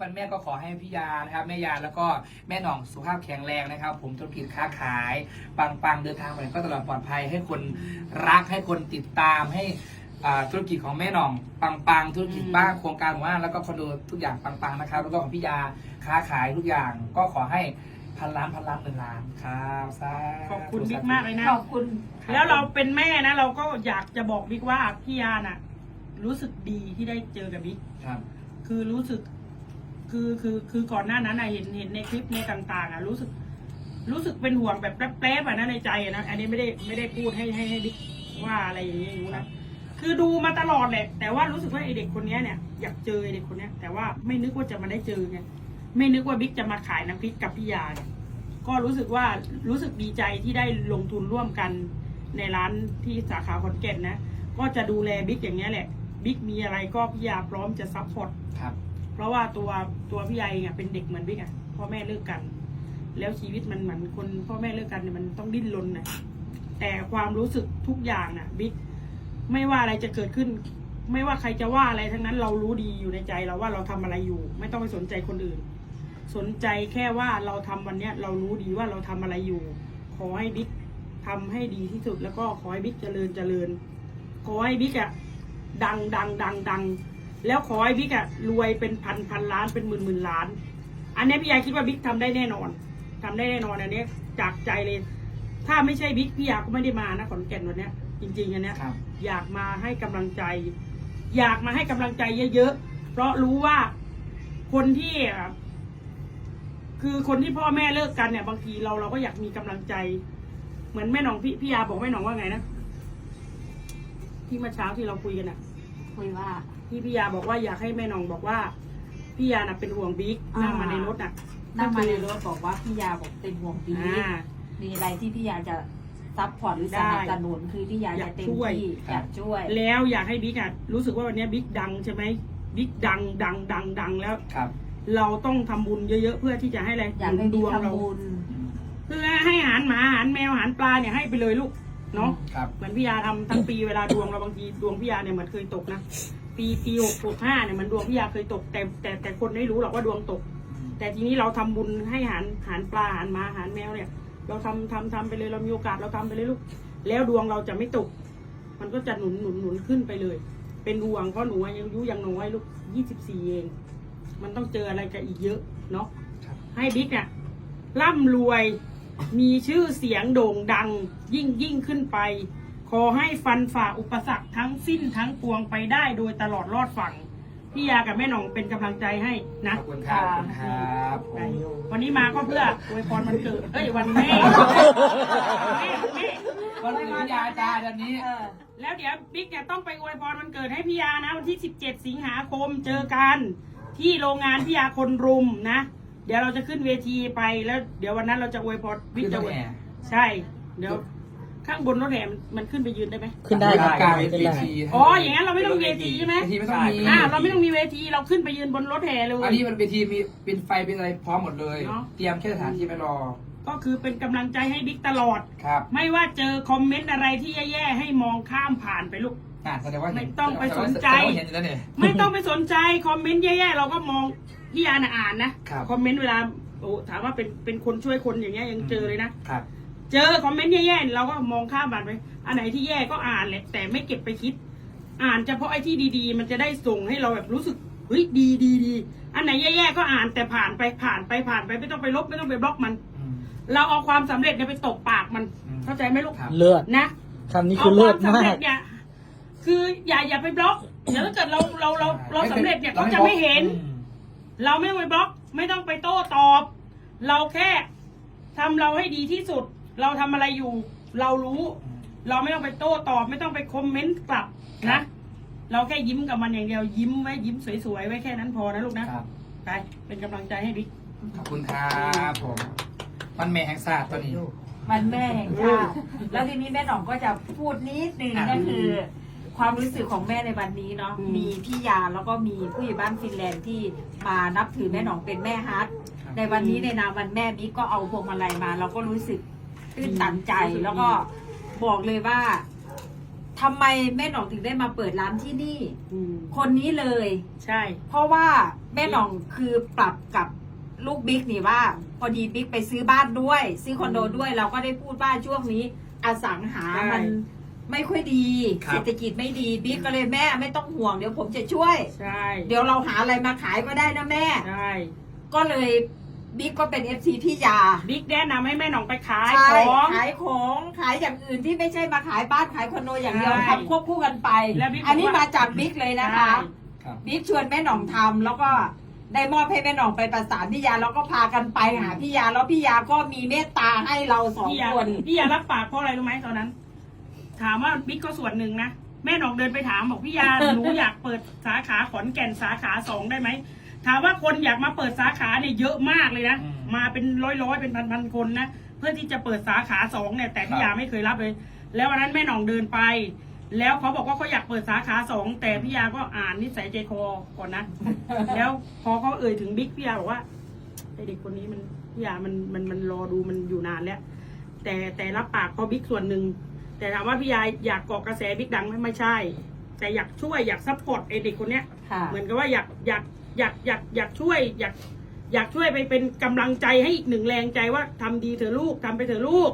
วันแม่ก็ขอให้พี่ยานะครับแม่ยาแล้วก็แม่หน่องสุขภาพแข็งแรงนะครับ ผมธุรกิจค้าขายปังปังๆเดินทางไปไหนก็ตลอดปลอดภัยให้คนรักให้คนติดตามให้อ่าธุรกิจของแม่หน่องปังปังๆธุรกิจบ้านโครงการหมู่บ้านแล้วก็คอนโดทุกอย่างปังปังๆนะครับแล้วก็ของพี่ยาค้าขายทุกอย่างก็ขอให้พันล้านพันล้านหมื่นล้านครับสาธุขอบคุณบิ๊กมากเลยนะ ขอบคุณแล้วเราเป็นแม่นะเราก็อยากจะบอกบิ๊กว่าพี่ยาน่ะ รู้สึกดีที่ได้เจอกับบิ๊กครับ คือรู้สึก คือคือคือก่อนหน้านั้นนะเห็นเห็นในคลิปในต่างๆอะรู้สึก รู้สึกเป็นห่วงแบบแป๊บๆอะนะในใจอะนะอันนี้ไม่ได้ไม่ได้พูดให้ให้ให้บิ๊กว่าอะไรอย่างเงี้ยรู้นะคือดูมาตลอดแหละ แต่ว่ารู้สึกว่าไอเด็กคนนี้เนี่ยอยากเจอไอเด็กคนนี้แต่ว่าไม่นึกว่าจะมาได้เจอไงไม่นึกว่าบิ๊กจะมาขายน้ำพริกกับพี่ยาเนี่ยก็รู้สึกว่ารู้สึกดีใจที่ได้ลงทุนร่วมกันในร้านที่สาขาขอนแก่นนะ ก็จะดูแลบิ๊กอย่างเงี้ยแหละบิ๊กมีอะไรก็พี่ยาพร้อมจะซัพพอร์ตครับ ราะว่าตัวตัวพี่ใหญ่เองอะเป็นเด็กเหมือนบิ๊กอะพ่อแม่เลิกกัน แล้วชีวิตมันเหมือนคนพ่อแม่เลิกกันเนี่ยมันต้องดิ้นรนนะแต่ความรู้สึกทุกอย่างน่ะบิ๊กไม่ว่าอะไรจะเกิดขึ้น ไม่ว่าใครจะว่าอะไรทั้งนั้นเรารู้ดีอยู่ในใจเราว่าเราทำอะไรอยู่ ไม่ต้องไปสนใจคนอื่น สนใจแค่ว่าเราทำวันเนี้ยเรารู้ดีว่าเราทำอะไรอยู่ ขอให้บิ๊กทำให้ดีที่สุดแล้วก็ขอให้บิ๊กเจริญเจริญขอให้บิ๊กอะดังดังดังดัง แล้วขอให้บิ๊กอะรวยเป็นพันพันล้านเป็นหมื่นหมื่นล้าน อันเนี้ยพี่ยาคิดว่าบิ๊กทำได้แน่นอนทำได้แน่นอนอันเนี้ยจากใจเลย ถ้าไม่ใช่บิ๊กพี่ยาก็ไม่ได้มานะขอนแก่นวันเนี้ยจริงๆอันเนี้ยครับอยากมาให้กำลังใจ อยากมาให้กำลังใจเยอะๆเพราะรู้ว่าคนที่อะคือคนที่พ่อแม่เลิกกันเนี่ย บางทีเราเราก็อยากมีกำลังใจ เหมือนแม่หนองพี่พี่ยาบอกแม่หนองว่าไงนะที่เมื่อเช้าที่เราคุยกันอะคุยว่า ที่พี่ยาบอกว่าอยากให้แม่หนองบอกว่าพี่ยาน่ะเป็นห่วงบิ๊กอ่านั่ นั่งมาในรถน่ะนั่งมาในรถบอกว่าพี่ยาบอกเป็นห่วงบีอ่า มีอะไรที่พี่ยาจะซัพพอร์ตหรือสได้นับสนุนคือพี่ยาอยาจะกเต็มช่วยที่อยากช่วยแล้วอยากให้บิ๊กอะรู้สึกว่าวันเนี้ยบิ๊กดังใช่ไหมบิ๊กดังดังดังดังแล้ว ครับเราต้องทำบุญเยอะๆเพื่อที่จะให้อะไรอยากให้ดบิ๊กวงเราทำบุญเพื่อให้อาหารหมาอาหารแมวอาหารปลาเนี่ยให้ไปเลยลูกเนาะ ครับ เหมือนพี่ยาทำทั้งปีเวลาดวงเราบางทีดวงพี่ยาเนี่ยเหมือนเคยตกนะ ปีปีหกหกห้าเนี่ยมันดวงพี่ยาเคยตกแต่แต่แต่คนไม่รู้หรอกว่าดวงตก แต่ทีนี้เราทำบุญให้อาหารอาหารปลาอาหารหมาอาหารแมวเนี่ย เราทำทำทำไปเลยเรามีโอกาสเราทำไปเลยลูก แล้วดวงเราจะไม่ตก มันก็จะหนุนหนุนหนุนขึ้นไปเลย เป็นห่วงเพราะหนูอายุยังน้อยลูกยี่สิบสี่เอง มันต้องเจออะไรกันอีกเยอะเนาะครับให้บิ๊กเนี่ยร่ำรวยมีชื่อเสียงโด่งดังยิ่งยิ่งขึ้นไป ขอให้ฟันฝ่าอุปสรรคทั้งสิ้นทั้งปวงไปได้โดยตลอดรอดฝั่งพี่ยากับแม่หน่องเป็นกำลังใจให้ขนะอบคุณครับขอบคุณครับผมวันนี้มาก็เพื่ออวยพรวันเกิดเอ้ยวันแม่แม่แม่วันนี้พี่ยาจ้าเดือนนี้เออแล้วเดี๋ยวบิ๊กเนี่ยต้องไปอวยพรวันเกิดให้พี่ยานะวันที่ 17 สิงหาคมเจอกันที่โรงงานพี่ยาคนรุมนะ เดี๋ยวเราจะขึ้นเวทีไปแล้ว เดี๋ยววันนั้นเราจะอวยพรบิ๊กจะอวยใช่ เดี๋ยว ข้างบนรถแห่มันขึ้นไปยืนได้ไหมขึ้นได้ครับกลางขึ้นเวได้ ทีอ๋ออย่างนั้นเราไม่ต้องมีเวทีใช่ไหมเวทีไม่ต้องมีอ่าเราไม่ต้องมีเวทีเราขึ้นไปยืนบนรถแห่เลย อันนี้มันเวทีมีเป็นไฟเป็นอะไรพร้อมหมดเลย เนอะ เตรียมแค่สถานที่ไปรอก็คือเป็นกำลังใจให้บิ๊กตลอด ครับไม่ว่าเจอคอมเมนต์อะไรที่แย่ๆให้มองข้ามผ่านไปลูก อะแสดงว่าเห็นไม่ต้องไปสนใจแสดงว่าเห็นอยู่แล้วเนี่ย ไม่ต้องไปสนใจคอมเมนต์แย่ๆเราก็มองพี่ยาน่ะอ่านนะครับ คอมเมนต์เวลาโอ้ถามว่าเป็นเป็นคนช่วยคนอย่างเงี้ยยังเจอเลยนะ ครับ เจอคอมเมนต์แย่ๆเราก็มองข้ามผ่านไป อันไหนที่แย่ก็อ่านแหละแต่ไม่เก็บไปคิด อ่านเฉพาะไอ้ที่ดีๆ มันจะได้ส่งให้เราแบบรู้สึกเฮ้ยดีดีดีอันไหนแย่ๆก็อ่านแต่ผ่านไปผ่านไปผ่านไปไม่ต้องไปลบไม่ต้องไปบล็อกมันอืมเราเอาความสำเร็จเนี่ยไปตบปากมันอืมเข้าใจไหมลูกครับเลือดนะคำนี้เอาคือคเลือวาดมสำมาเร็กจเนี่ยคืออย่าอย่าไปบล็อกเดี๋ยวถ้าเกิดเราเราเราเราสำเร็จเนี่ยเขาจะไม่เห็นอืมเราไม่ต้องไปบล็อก ไม่ต้องไปโต้ตอบ เราแค่ทำเราให้ดีที่สุด เราทำอะไรอยู่ เรารู้ เราไม่ต้องไปโต้ตอบไม่ต้องไปคอมเมนต์กลับครันะบ เราแค่ยิ้มกับมันอย่างเดียวยิ้มไว้ยิ้มสวยๆไว้แค่นั้นพอนะลูกนะครับ ไปเป็นกำลังใจให้บิ๊กขอบคุณครับผมมันแม่แห่งศาสตร์ตัวนี้ วันแม่แห่งชาติแล้วทีนี้แม่หน่องก็จะพูดนิดนึงอะ ก็คือ ความรู้สึกของแม่ในวันนี้เนาะอืมมีพี่ยาแล้วก็มีผู้ใหญ่บ้านฟินแลนด์ที่มานับถือแม่หน่องเป็นแม่ฮัทในวันนี้ในนามวันแม่บิ๊กก็เอาพวงมาลัยมา เราก็รู้สึก ตื้นตันใจแล้วก็บอกเลยว่าทำไมแม่หน่องถึงได้มาเปิดร้านที่นี่ อืมคนนี้เลย ใช่ เพราะว่าแม่หน่องคือปรับกับลูกบิ๊กนี่ว่า พอดีบิ๊กไปซื้อบ้านด้วย ซื้อคอนโดด้วยเราก็ได้พูดว่าช่วงนี้อสังหาใช่ มันไม่ค่อยดีครับ เศรษฐกิจไม่ดีบิ๊กก็เลยแม่ไม่ต้องห่วงเดี๋ยวผมจะช่วย ใช่เดี๋ยวเราหาอะไรมาขายก็ได้นะแม่ ใช่ ก็เลย บิ๊กก็เป็นเอฟซีพี่ยาบิ๊กแนะนำให้แม่หน่องไปขายใช่ของ ขายของขายอย่างอื่นที่ไม่ใช่มาขายบ้านขายคอนโดอย่างเดียวใช่ทำควบคู่กันไป แล้วบิ๊กบอกว่าอันนี้มาจากบิ๊กเลยนะคะครับ บิ๊กชวนแม่หน่องทำแล้วก็ได้มอบให้แม่หน่องไปประสานพี่ยาแล้วก็พากันไปหาพี่ยาแล้วพี่ยาก็มีเมตตาให้เราสองพี่ยาคน พี่ยารับปากเพราะอะไรรู้ไหมตอนนั้น ถามว่าบิ๊กก็ส่วนหนึ่งนะแม่หนองเดินไปถามบอกพี่ยาหนูอยากเปิดสาขาขอนแก่นสาขาสองได้ไหม ถามว่าคนอยากมาเปิดสาขาเนี่ยเยอะมากเลยนะ อืมมาเป็นร้อยร้อยๆเป็นพันพันๆคนนะ เพื่อที่จะเปิดสาขาสองเนี่ยแต่พี่ครับ ยาไม่เคยรับเลย แล้ววันนั้นแม่หนองเดินไป แล้วเขาบอกว่าเขาอยากเปิดสาขาสองแต่พี่ยาก็อ่านนิสัยใจคอก่อนนะ แล้วพอเขาเอ่ยถึงบิ๊กพี่ยาบอกว่าไอเด็กคนนี้มันพี่ยามันมันมันรอดูมันอยู่นานแล้ว แต่แต่รับปากเพราะบิ๊กส่วนหนึ่ง แต่ถามว่าพี่ยาอยากเกาะกระแสบิ๊กดังไหมไม่ใช่ แต่อยากช่วยอยากซัพพอร์ตไอเด็กคนเนี้ย ค่ะ เหมือนกับว่าอยากอยาก อยากอยากอยากช่วย อยากอยากช่วยไปเป็นกำลังใจให้อีกหนึ่งแรงใจว่าทำดีเถอะลูกทำไปเถอะลูก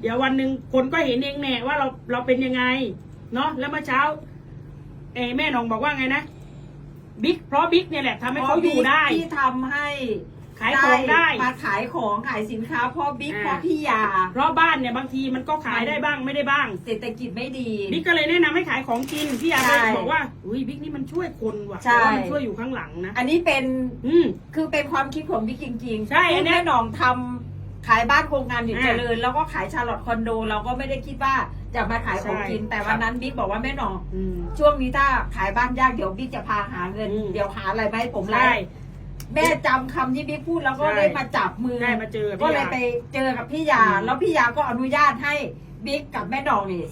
เดี๋ยววันหนึ่งคนก็เห็นเองแน่ว่าเราเราเป็นยังไง เนาะแล้วเมื่อเช้าเอแม่หนองบอกว่าไงนะบิ๊กเพราะบิ๊กเนี่ยแหละทำให้เขาอยู่ได้ที่ทำให้ ขายของได้ มาขายของขายสินค้าเพราะบิ๊กอ่าเพราะพี่ยา เพราะบ้านเนี่ยบางทีมันก็ขายได้บ้างไม่ได้บ้าง เศรษฐกิจไม่ดี บิ๊กก็เลยแนะนำให้ขายของกินพี่ยาใช่เลยบอกว่าอุ้ยบิ๊กนี่มันช่วยคนว่ะใช่ แต่ว่ามันช่วยอยู่ข้างหลังนะอันนี้เป็นอืม คือเป็นความคิดของบิ๊กจริงๆใช่อันเนี้ยแม่หน่องทำขายบ้านโครงการอยู่อ่าเจริญ แล้วก็ขายชาลอตคอนโด เราก็ไม่ได้คิดว่าจะมาขายของใช่กินแต่วันนั้นบิ๊กบอกว่าแม่หน่อง อืม ช่วงนี้ถ้าขายบ้านยากเดี๋ยวบิ๊กจะพาหาเงิน อืม เดี๋ยวหาอะไรมาให้ผมไล่ ใช่ แม่จำคำที่บิ๊กพูดแล้วก็ใช่ ได้มาจับมือ ได้มาเจอก็พี่เลยยา ไปเจอกับพี่ยา อืม แล้วพี่ยาก็อนุญาตให้บิ๊กกับแม่ดองนี่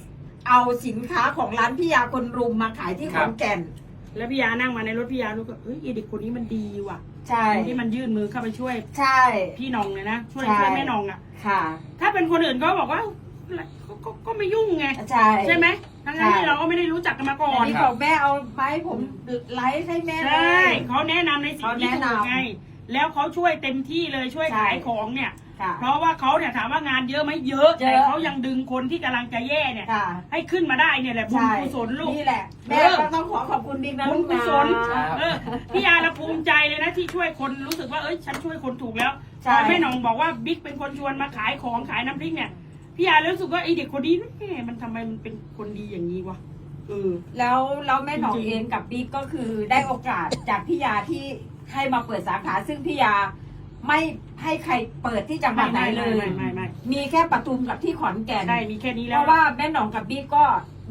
เอาสินค้าของร้านพี่ยาคนรุมมาขายที่คขรับอนแก่น แล้วพี่ยานั่งมาในรถพี่ยารู้ก็เฮ้ยไอ้เด็กคนนี้มันดีว่ะใช่ที่มันยื่นมือเข้าไปช่วย ใช่ พี่น้องเลยนะช่วยใช่ ช่วยแม่น้องอะค่ะ ถ้าเป็นคนอื่นก็บอกว่าก็ก็ก็ไม่ยุ่งไง ใช่ ใช่ไหม ทั้งนั้นที่เราก็ไม่ได้รู้จักกันมาก่อนแต่นี่บอกแม่เอาไม้ผมไลฟ์ให้แม่เลใช่ย เขาแนะนำในสิ่งเขาที่แนะถูนำกไง แล้วเขาช่วยเต็มที่เลยช่วยใช่ขายของเนี่ย ค่ะ เพราะว่าเขาเนี่ยถามว่างานเยอะไหมเยอะเยอะ แต่เขายังดึงคนที่กำลังจะแย่เนี่ย ค่ะให้ขึ้นมาได้เนี่ยแหละบุญใช่กุศลลูก นี่แหละ แม่เออก็ต้องขอขอบคุณบิ๊กนะบุลูญกกุนะ ศลครับเออพี่ยาเราภูมิใจเลยนะที่ช่วยคนรู้สึกว่าเอ้ยฉันช่วยคนถูกแล้วใช่พอแม่หนองบอกว่าบิ๊กเป็นคนชวนมาขายของขายน้ำพริกเนี่ย พี่ยารู้สึกว่าไอเด็กคนนี้แหมมันทำไมมันเป็นคนดีอย่างนี้วะเออ แล้วแล้วแม่หนองจริงๆ เองกับบิ๊กก็คือได้โอกาสจากพี่ยาที่ให้มาเปิดสาขา ซึ่งพี่ยาไม่ให้ใครเปิดที่จังหวัดไหนเลย ไม่ไม่ไม่มีแค่ปทุมกับที่ขอนแก่น ได้มีแค่นี้เพแล้ว ราะว่าแม่หนองกับบิ๊กก็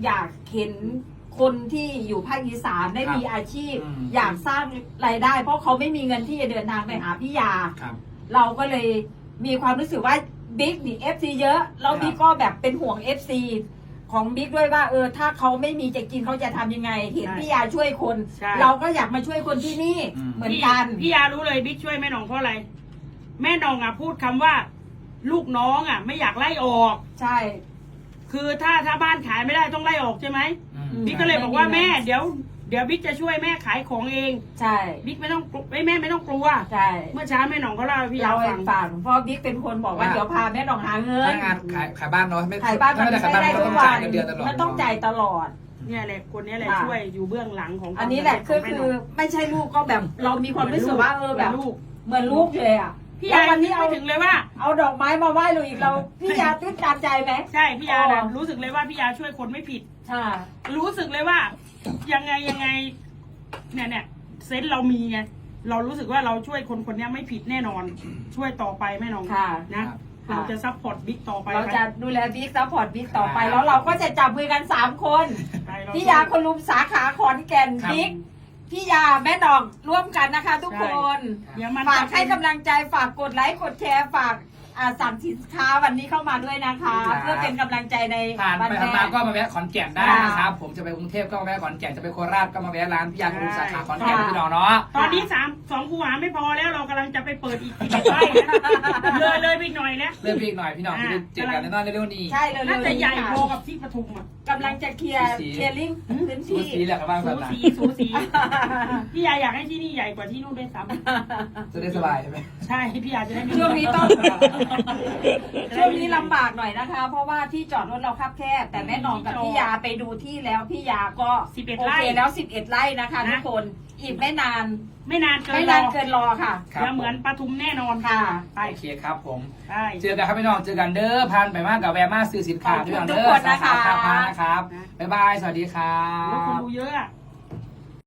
อยากเห็นคนที่อยู่ภาคอีสานได้ครับมีอาชีพ อืม อยากสร้างรายได้ เพราะเขาไม่มีเงินที่จะเดินทางไปหาพี่ยา ครับ เราก็เลยมีความรู้สึกว่า บิ๊กนี่เอฟซีเยอะแล้วครับบิ๊กก็แบบเป็นห่วงเอฟซีของบิ๊กด้วยว่าเออถ้าเขาไม่มีจะกินเขาจะทำยังไง เห็นพี่ยาช่วยคน ใช่ เราก็อยากมาช่วยคนที่นี่อืม เหมือนกัน พี่พี่ยารู้เลยบิ๊กช่วยแม่หนองเพราะอะไร แม่หนองอะพูดคำว่า ลูกน้องอะ ไม่อยากไล่ออก ใช่ คือถ้าถ้าบ้านขายไม่ได้ต้องไล่ออกใช่ไหมอืม บิ๊กก็เลยบอกว่าไม่มีแม่ เงิน เดี๋ยวเดี๋ยวบิ๊กจะช่วยแม่ขายของเอง ใช่บิ๊กไม่ต้องกลัวไม่แม่ไม่ต้องกลัว ใช่เมื่อเช้าแม่หนองเขาเล่าให้พี่ยาเราให้ฟัง ฟังเพราะบิ๊กเป็นคนบอกว่าว่า เดี๋ยวพาแม่หนองหาเงินถ้างานขายขายบ้านเนาะไม่ขายบ้านมันถ้ไม่ขายบ้านได้ก็ทุต้กองวัจ่ายนเงินเดือนตลอด มันต้องจ่ายตลอด เนี่ยแหละคนเนี้ยแหละค่ะ ช่วยอยู่เบื้องหลังของอันนี้แหละก็คือไม่ใช่ลูกก็แบบ เรามีความรู้สึกว่าเออแบบลูกเหมือนลูกเลยอะพี่แล้วยาวันนี้เอาไม่ถึงเลยว่า เอาดอกไม้มาไหว้เราอีกเราพี่ยาตื้นตันใจไหม ใช่พี่ยาน่ะอ๋อรู้สึกเลยว่าพี่ยาช่วยคนไม่ผิด ใช่รู้สึกเลยว่า ยังไงยังไง เนี่ยเนี่ยเซนส์เรามีไงเรารู้สึกว่าเราช่วยคนคนเนี้ยไม่ผิดแน่นอน ช่วยต่อไปแม่น้องค่ะนะครับเราจะซัพพอร์ตบิ๊กต่อไปเราจะดูแลบิ๊กซัพพอร์ตบิ๊กต่อไปครับแล้วเราก็จะจับมือกันสามคน ไปเรพี่ยาคนลุมสาขาขอนแก่นครับ บิ๊กพี่ยาแม่ดองร่วมกันนะคะ ทุกคน เดี๋ยวมันฝากจะให้กำลังใจฝากกดไลค์กดแชร์ฝาก อ่าสั่งสินค้าวันนี้เข้ามาด้วยนะคะ ครับ เพื่อเป็นกำลังใจในผ่านวันไปแม่ ผ่านมาก็มาแวะขอนแก่นได้ค่ะนะครับ ผมจะไปกรุงเทพก็มาแวะขอนแก่นจะไปโคราชก็มาแวะร้านพี่ยาคุณสาขาขอนแก่นค่ะ พี่น้องเนาะ ตอนนี้สามสองคูหาไม่พอแล้วเรากำลังจะไปเปิดอีกสิบไร่นะเลยเลยไปอีกหน่อยแล้วเริ่มพี่อีกหน่อยพี่น้องจะได้เจอกันแน่นอนเร็วๆนี้ใช่เลยน่าจะใหญ่พอกับที่ปทุมอะกำลังจะเคลียร์สูสีเคลียร์ลิงพื้นสูที่ สีแหละครับบ้างแบสูบนั้นสีสูสีพี่ยาอยากให้ที่นี่ใหญ่กว่าที่นู่นด้วยซ้จะได้สบายใช่ไหมำใช่พี่ยาจะได้ไม่ช่วงนี้ต้องช่วงนี้ลำบากหน่อยนะคะ เพราะว่าที่จอดรถเราคับแคบแต่แม่หนองกับพี่ยาไปดูที่แล้วพี่ยาก็สิบเอ็ดโอไร่เคแล้ว 11 ไร่นะคะทุกคนอีกไม่นานไม่นานเกินไม่รนาอนเกินรอค่ะ ครับ จะเหมือนปทุมแน่นอนค่ะ ไปโอเคครับผมใช่เจอกันครับพี่น้อง เจอกันเด้อพันไปมากกับแวร์มาซื้อสินค้าขอบคุณพี่น้องทุเด้กอคนสานะคะขาท่าพานะครับ บ๊ายบาย สวัสดีครัแล้วคนบ ดูเยอะอะ